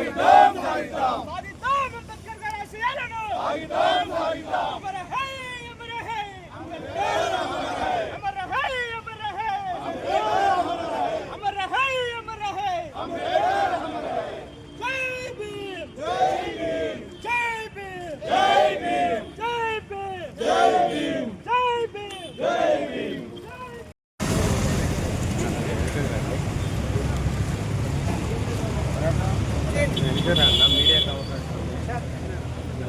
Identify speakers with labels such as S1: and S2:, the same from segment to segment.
S1: ಸಾಗಿದ್ದಾಂ ಸಾಗಿದ್ದಾಂ ಸಾಗಿದ್ದಾಂ ಅಂಬೇಡ್ಕರ್ ಅವರ ಆಶಯಗಳನ್ನು ಸಾಗಿದ್ದಾಂ ಸಾಗಿದ್ದಾಂ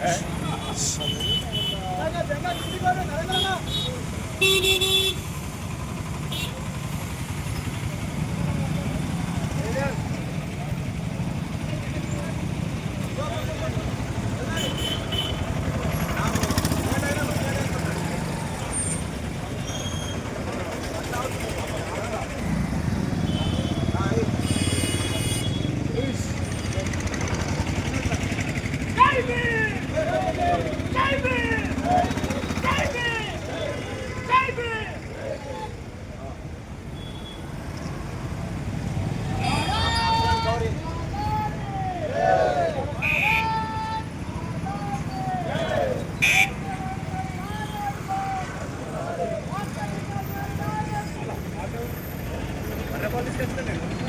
S1: Thank you. Thank you.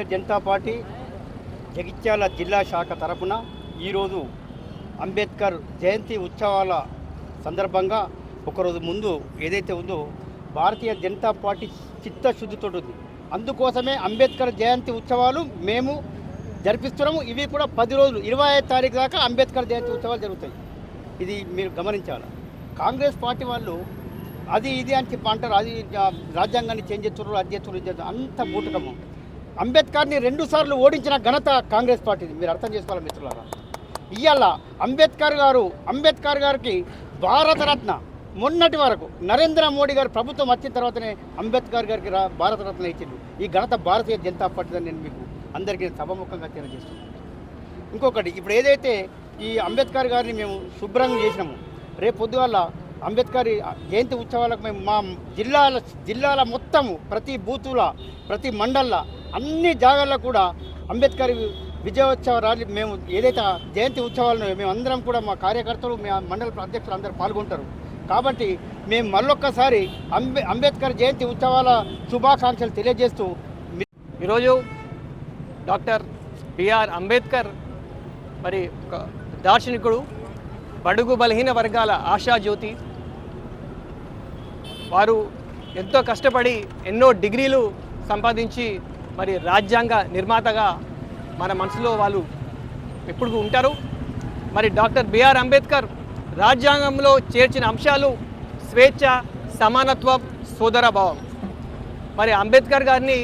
S2: Bharatiya Janata party Jagtial జిల్లా శాఖ తరఫున ఈరోజు అంబేద్కర్ జయంతి ఉత్సవాల సందర్భంగా ఒకరోజు ముందు ఏదైతే ఉందో భారతీయ జనతా పార్టీ చిత్తశుద్ధితో ఉంది అందుకోసమే అంబేద్కర్ జయంతి ఉత్సవాలు మేము జరిపిస్తున్నాము. ఇవి కూడా పది రోజులు ఇరవై ఐదు తారీఖు దాకా అంబేద్కర్ జయంతి ఉత్సవాలు జరుగుతాయి. ఇది మీరు గమనించాలి. కాంగ్రెస్ పార్టీ వాళ్ళు అది ఇది అని చెప్పి అంటారు. అది రాజ్యాంగాన్ని చేంజ్ చేస్తున్నారు అది చేస్తున్నారు అంత బూటకము అంబేద్కర్ని రెండు సార్లు ఓడించిన ఘనత కాంగ్రెస్ పార్టీది. మీరు అర్థం చేసుకోవాలి మిత్రులారా? ఇవాళ అంబేద్కర్ గారు అంబేద్కర్ గారికి భారతరత్న. మొన్నటి వరకు నరేంద్ర మోడీ గారు ప్రభుత్వం వచ్చిన తర్వాతనే అంబేద్కర్ గారికి రా భారతరత్న ఇచ్చింది ఈ ఘనత భారతీయ జనతా పార్టీ నేను మీకు అందరికీ సభముఖంగా తెలియజేస్తున్నాను. ఇంకొకటి ఇప్పుడు ఏదైతే ఈ అంబేద్కర్ గారిని మేము శుభ్రంగా చేసినాము రేపు పొద్దుగాల అంబేద్కర్ జయంతి ఉత్సవాలకు మేము మా జిల్లాల జిల్లాల మొత్తము ప్రతి బూతుల ప్రతి మండల అన్ని జాగాల్లో కూడా అంబేద్కర్ విజయోత్సవ ర్యాలీ మేము ఏదైతే జయంతి ఉత్సవాలను మేము అందరం కూడా మా కార్యకర్తలు మా మండల అధ్యక్షులు అందరూ పాల్గొంటారు. కాబట్టి మేము మళ్ళొక్కసారి అంబే అంబేద్కర్ జయంతి ఉత్సవాల శుభాకాంక్షలు తెలియజేస్తూ
S3: ఈరోజు డాక్టర్ బిఆర్ అంబేద్కర్ మరి ఒక దార్శనికుడు బడుగు బలహీన వర్గాల ఆశాజ్యోతి వారు ఎంతో కష్టపడి ఎన్నో డిగ్రీలు సంపాదించి మరి రాజ్యాంగ నిర్మాతగా మన మనసులో వాళ్ళు ఎప్పుడు ఉంటారు? మరి డాక్టర్ బిఆర్ అంబేద్కర్ రాజ్యాంగంలో చేర్చిన అంశాలు స్వేచ్ఛ సమానత్వం సోదరభావం. మరి అంబేద్కర్ గారిని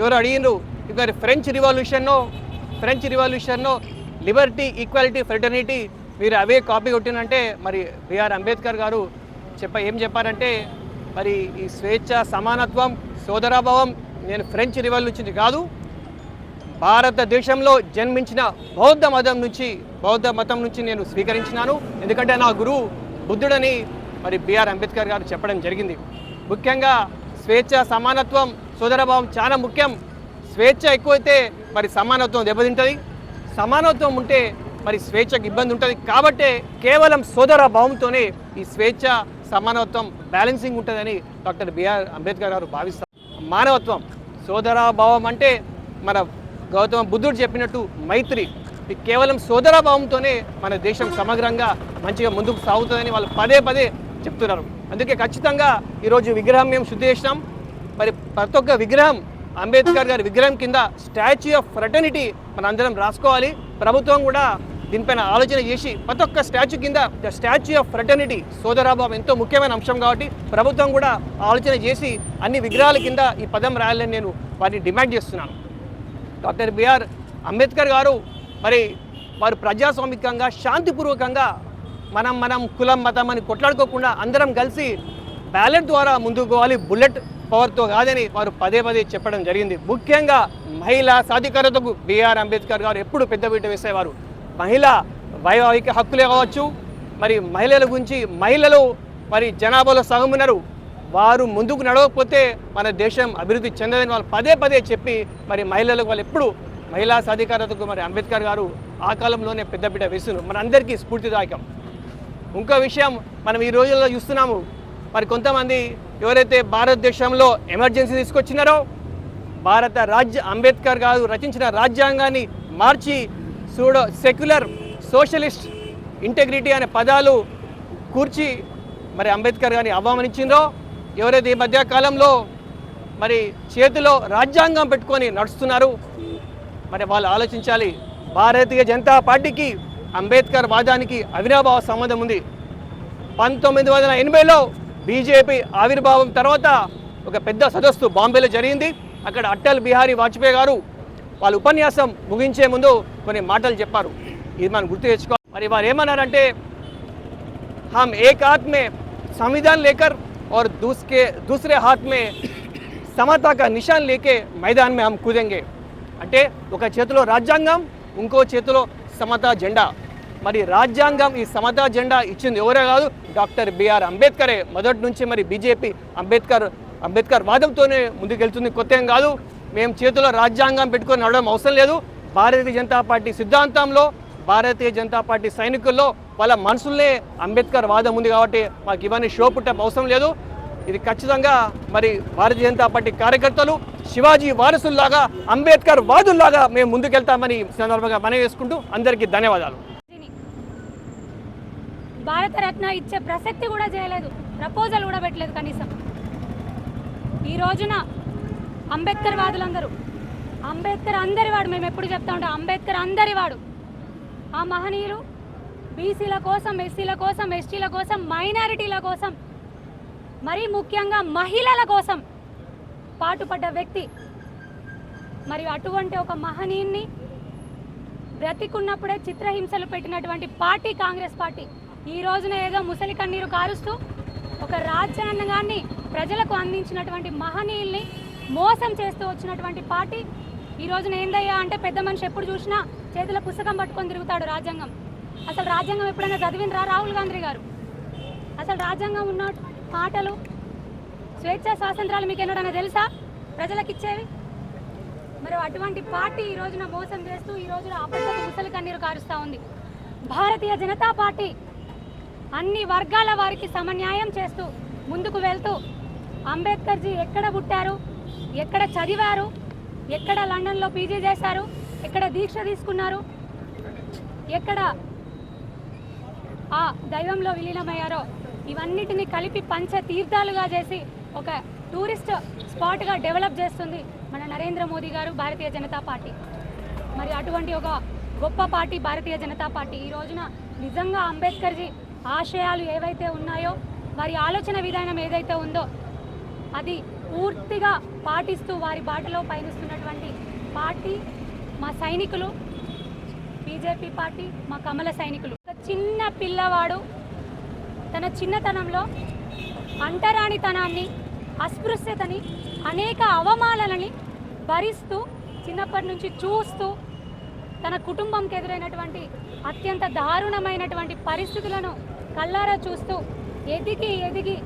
S3: ఎవరు అడిగిండ్రు? ఇద్దరు ఫ్రెంచ్ రివల్యూషన్లో ఫ్రెంచ్ రివల్యూషన్లో లిబర్టీ ఈక్వాలిటీ ఫ్రెటర్నిటీ మీరు అవే కాపీ కొట్టినంటే మరి బిఆర్ అంబేద్కర్ గారు చెప్ప ఏం చెప్పారంటే మరి ఈ స్వేచ్ఛ సమానత్వం సోదరాభావం నేను ఫ్రెంచ్ రివల్యూషన్ కాదు భారతదేశంలో జన్మించిన బౌద్ధ మతం నుంచి బౌద్ధ మతం నుంచి నేను స్వీకరించినాను. ఎందుకంటే నా గురువు బుద్ధుడని మరి బిఆర్ అంబేద్కర్ గారు చెప్పడం జరిగింది. ముఖ్యంగా స్వేచ్ఛ సమానత్వం సోదరభావం చాలా ముఖ్యం. స్వేచ్ఛ ఎక్కువైతే మరి సమానత్వం దెబ్బతింటుంది. సమానత్వం ఉంటే మరి స్వేచ్ఛకు ఇబ్బంది ఉంటుంది. కాబట్టే కేవలం సోదర భావంతోనే ఈ స్వేచ్ఛ సమానత్వం బ్యాలెన్సింగ్ ఉంటుందని డాక్టర్ బిఆర్ అంబేద్కర్ గారు భావిస్తారు మానవత్వం సోదరాభావం అంటే మన గౌతమ బుద్ధుడు చెప్పినట్టు మైత్రి. ఇది కేవలం సోదరాభావంతోనే మన దేశం సమగ్రంగా మంచిగా ముందుకు సాగుతుందని వాళ్ళు పదే పదే చెప్తున్నారు. అందుకే ఖచ్చితంగా ఈరోజు విగ్రహం మేము శుద్ధి చేసినాం. మరి ప్రతి ఒక్క విగ్రహం అంబేద్కర్ గారి విగ్రహం కింద స్టాచ్యూ ఆఫ్ ఫ్రటర్నిటీ మన అందరం రాసుకోవాలి. ప్రభుత్వం కూడా దీనిపైన ఆలోచన చేసి ప్రతి ఒక్క స్టాచ్యూ కింద ద స్టాచ్యూ ఆఫ్ ఫ్రటర్నిటీ సోదరాభావం ఎంతో ముఖ్యమైన అంశం కాబట్టి ప్రభుత్వం కూడా ఆలోచన చేసి అన్ని విగ్రహాల కింద ఈ పదం రాయాలని నేను వారిని డిమాండ్ చేస్తున్నాను. డాక్టర్ బిఆర్ అంబేద్కర్ గారు మరి వారు ప్రజాస్వామికంగా శాంతిపూర్వకంగా మనం మనం కులం మతం అని కొట్లాడుకోకుండా అందరం కలిసి బ్యాలెట్ ద్వారా ముందుకు పోవాలి. బుల్లెట్ పవర్తో కాదని వారు పదే పదే చెప్పడం జరిగింది. ముఖ్యంగా మహిళా సాధికారతకు బిఆర్ అంబేద్కర్ గారు ఎప్పుడు పెద్దపీట వేసేవారు? మహిళ వైవాహిక హక్కులే కావచ్చు మరి మహిళల గురించి మహిళలు మరి జనాభాలో సగం ఉన్నారు. వారు ముందుకు నడవకపోతే మన దేశం అభివృద్ధి చెందదని వాళ్ళు పదే పదే చెప్పి మరి మహిళలకు వాళ్ళు ఎప్పుడు మహిళా సాధికారతకు మరి అంబేద్కర్ గారు ఆ కాలంలోనే పెద్ద బిడ్డ వేస్తున్నారు. మన అందరికీ స్ఫూర్తిదాయకం. ఇంకో విషయం మనం ఈ రోజుల్లో చూస్తున్నాము మరి కొంతమంది ఎవరైతే భారతదేశంలో ఎమర్జెన్సీ తీసుకొచ్చినారో భారత రాజ్య అంబేద్కర్ గారు రచించిన రాజ్యాంగాన్ని మార్చి సూడో సెక్యులర్ సోషలిస్ట్ ఇంటెగ్రిటీ అనే పదాలు కూర్చి మరి అంబేద్కర్ గారిని అవమానించిందో ఎవరైతే ఈ మధ్య కాలంలో మరి చేతిలో రాజ్యాంగం పెట్టుకొని నడుస్తున్నారు మరి వాళ్ళు ఆలోచించాలి. భారతీయ జనతా పార్టీకి అంబేద్కర్ వాదానికి అవినాభావ సంబంధం ఉంది. పంతొమ్మిది వందల ఎనభైలో బీజేపీ ఆవిర్భావం తర్వాత ఒక పెద్ద సదస్సు బాంబేలో జరిగింది. అక్కడ అటల్ బిహారీ వాజ్పేయి గారు వాళ్ళ ఉపన్యాసం ముగించే ముందు కొన్ని మాటలు చెప్పారు ఇది మనం గుర్తు తెచ్చుకోవాలి మరి వారు ఏమన్నారంటే हम एक हाथ में संविधान लेकर और दूसरे दूसरे हाथ में సమతా का నిషాన్ లేకే మైదాన్ మే హమ్ కూదెంగే అంటే ఒక చేతిలో రాజ్యాంగం ఇంకో చేతిలో సమతా జెండా మరి రాజ్యాంగం ఈ సమతా జెండా ఇచ్చింది ఎవరే కాదు డాక్టర్ బిఆర్ అంబేద్కరే మొదటి నుంచి మరి బీజేపీ అంబేద్కర్ అంబేద్కర్ వాదంతోనే ముందుకెళ్తుంది కొత్త ఏం కాదు మేము చేతిలో రాజ్యాంగం పెట్టుకొని నడవడం అవసరం లేదు. భారతీయ జనతా పార్టీ సిద్ధాంతంలో భారతీయ జనతా పార్టీ సైనికుల్లో వాళ్ళ మనసులే అంబేద్కర్ వాదం ఉంది కాబట్టి మాకు ఇవన్నీ షో పుట్టం అవసరం లేదు. ఇది ఖచ్చితంగా మరి భారతీయ జనతా పార్టీ కార్యకర్తలు శివాజీ వారసుల్లాగా అంబేద్కర్ వాదుల్లాగా మేము ముందుకెళ్తామని సందర్భంగా మనవి చేసుకుంటూ అందరికీ ధన్యవాదాలు.
S4: భారతరత్న ఇచ్చే ప్రసక్తి కూడా చేయలేదు. ప్రపోజల్ కూడా పెట్టలేదు కనీసం. ఈ రోజున అంబేద్కర్ వాదులందరూ. అంబేద్కర్ అందరి వాడు మేము ఎప్పుడు చెప్తా ఉంటాం అంబేద్కర్ అందరి వాడు. ఆ మహనీయులు బీసీల కోసం ఎస్సీల కోసం ఎస్టీల కోసం మైనారిటీల కోసం మరీ ముఖ్యంగా మహిళల కోసం పాటుపడ్డ వ్యక్తి. మరియు అటువంటి ఒక మహనీయుని బ్రతికున్నప్పుడే చిత్రహింసలు పెట్టినటువంటి పార్టీ కాంగ్రెస్ పార్టీ. ఈ రోజున ఏదో ముసలి కన్నీరు కారుస్తూ ఒక రాజ్యాంగాన్ని ప్రజలకు అందించినటువంటి మహనీయుల్ని మోసం చేస్తూ వచ్చినటువంటి పార్టీ ఈ రోజున ఏందయ్యా అంటే పెద్ద మనిషి ఎప్పుడు చూసినా చేతిలో పుస్తకం పట్టుకొని తిరుగుతాడు రాజ్యాంగం. అసలు రాజ్యాంగం ఎప్పుడైనా చదివినరా రాహుల్ గాంధీ గారు? అసలు రాజ్యాంగం ఉన్న మాటలు స్వేచ్ఛ స్వాతంత్రాలు మీకు ఎన్నడన్నా తెలుసా? ప్రజలకు ఇచ్చేవి మరి అటువంటి పార్టీ ఈ రోజున మోసం చేస్తూ ఈ రోజున అబద్ధపు ముసలి కన్నీరు కారుస్తూ ఉంది. భారతీయ జనతా పార్టీ అన్ని వర్గాల వారికి సమన్యాయం చేస్తూ ముందుకు వెళ్తూ అంబేద్కర్జీ ఎక్కడ పుట్టారు? ఎక్కడ చదివారు? ఎక్కడ లండన్లో పీజీ చేశారు? ఎక్కడ దీక్ష తీసుకున్నారు? ఎక్కడ ఆ దైవంలో విలీనమయ్యారో? ఇవన్నిటిని కలిపి పంచ తీర్థాలుగా చేసి ఒక టూరిస్ట్ స్పాట్గా డెవలప్ చేస్తుంది మన నరేంద్ర మోదీ గారు భారతీయ జనతా పార్టీ. మరి అటువంటి ఒక గొప్ప పార్టీ భారతీయ జనతా పార్టీ. ఈ రోజున నిజంగా అంబేద్కర్జీ ఆశయాలు ఏవైతే ఉన్నాయో వారి ఆలోచన విధానం ఏదైతే ఉందో అది పూర్తిగా పాటిస్తూ వారి బాటలో పయనిస్తున్నటువంటి పార్టీ మా సైనికులు బీజేపీ పార్టీ మా కమల సైనికులు. ఒక చిన్న పిల్లవాడు తన చిన్నతనంలో అంటరానితనాన్ని అస్పృశ్యతని అనేక అవమానాలని భరిస్తూ చిన్నప్పటి నుంచి చూస్తూ తన కుటుంబంకి ఎదురైనటువంటి అత్యంత దారుణమైనటువంటి పరిస్థితులను కళ్ళారా చూస్తూ ఎదిగి ఎదిగి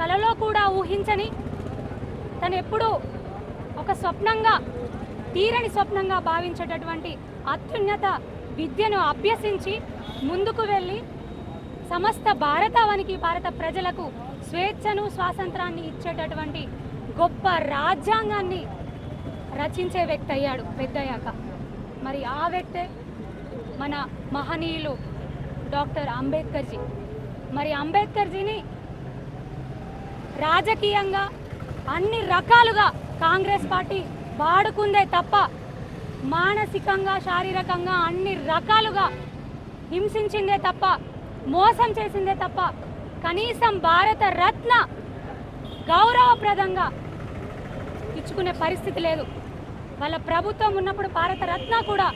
S4: కలలో కూడా ఊహించని తను ఎప్పుడూ ఒక స్వప్నంగా తీరని స్వప్నంగా భావించేటటువంటి అత్యున్నత విద్యను అభ్యసించి ముందుకు వెళ్ళి సమస్త భారతావనికి భారత ప్రజలకు స్వేచ్ఛను స్వాతంత్రాన్ని ఇచ్చేటటువంటి గొప్ప రాజ్యాంగాన్ని రచించే వ్యక్తి అయ్యాడు పెద్దయ్యాక. మరి ఆ వ్యక్తే మన మహనీయులు డాక్టర్ అంబేద్కర్జీ. మరి అంబేద్కర్జీని రాజకీయంగా అన్ని రకాలుగా కాంగ్రెస్ పార్టీ వాడుకుందే తప్ప మానసికంగా శారీరకంగా అన్ని రకాలుగా హింసించిందే తప్ప మోసం చేసిందే తప్ప కనీసం భారత రత్న గౌరవప్రదంగా ఇచ్చుకునే పరిస్థితి లేదు. వాళ్ళ ప్రభుత్వం ఉన్నప్పుడు భారత రత్న కూడా